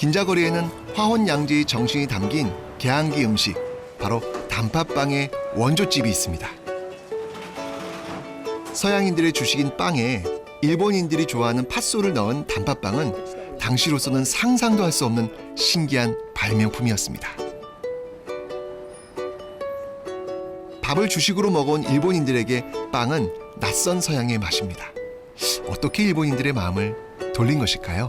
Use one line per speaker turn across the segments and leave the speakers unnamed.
긴자거리에는 화혼양지의 정신이 담긴 개항기 음식 바로 단팥빵의 원조집이 있습니다. 서양인들의 주식인 빵에 일본인들이 좋아하는 팥소를 넣은 단팥빵은 당시로서는 상상도 할 수 없는 신기한 발명품이었습니다. 밥을 주식으로 먹어온 일본인들에게 빵은 낯선 서양의 맛입니다. 어떻게 일본인들의 마음을 돌린 것일까요?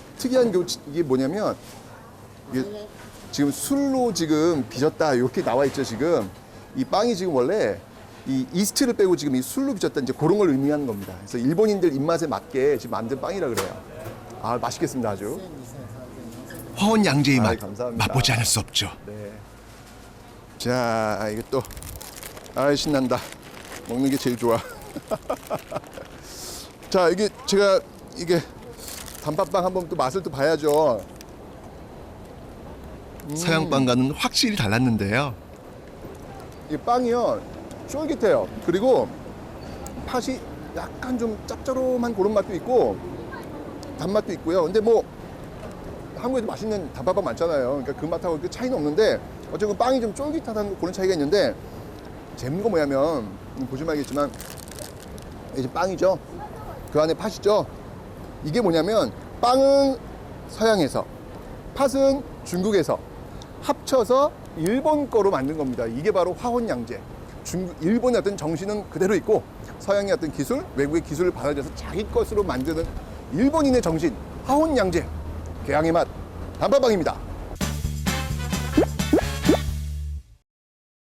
특이한 게 이게 뭐냐면 이게 지금 술로 지금 빚었다 이렇게 나와 있죠 지금 이 빵이 지금 원래 이 이스트를 빼고 지금 이 술로 빚었다 이제 그런 걸 의미하는 겁니다. 그래서 일본인들 입맛에 맞게 지금 만든 빵이라 그래요. 아 맛있겠습니다 아주.
화혼 양제의
아이,
맛
감사합니다.
맛보지 않을 수 없죠.
네. 자 이게 또아 신난다. 먹는 게 제일 좋아. 자 이게 제가 이게 단팥빵 한번 또 맛을 또 봐야죠.
서양빵과는 확실히 달랐는데요.
이 빵이요 쫄깃해요. 그리고 팥이 약간 좀 짭조름한 그런 맛도 있고 단맛도 있고요. 근데 뭐 한국에도 맛있는 단팥빵 많잖아요. 그러니까 그 맛하고 그 차이는 없는데 어쨌든 빵이 좀 쫄깃하다는 그런 차이가 있는데 재밌는 거 뭐냐면 음, 보시면 알겠지만 이제 빵이죠. 그 안에 팥이죠. 이게 뭐냐면 빵은 서양에서 팥은 중국에서 합쳐서 일본 거로 만든 겁니다. 이게 바로 화혼양제. 중국, 일본의 어떤 정신은 그대로 있고 서양의 어떤 기술, 외국의 기술을 받아들여서 자기 것으로 만드는 일본인의 정신, 화혼양제. 개항의 맛, 단팥빵입니다.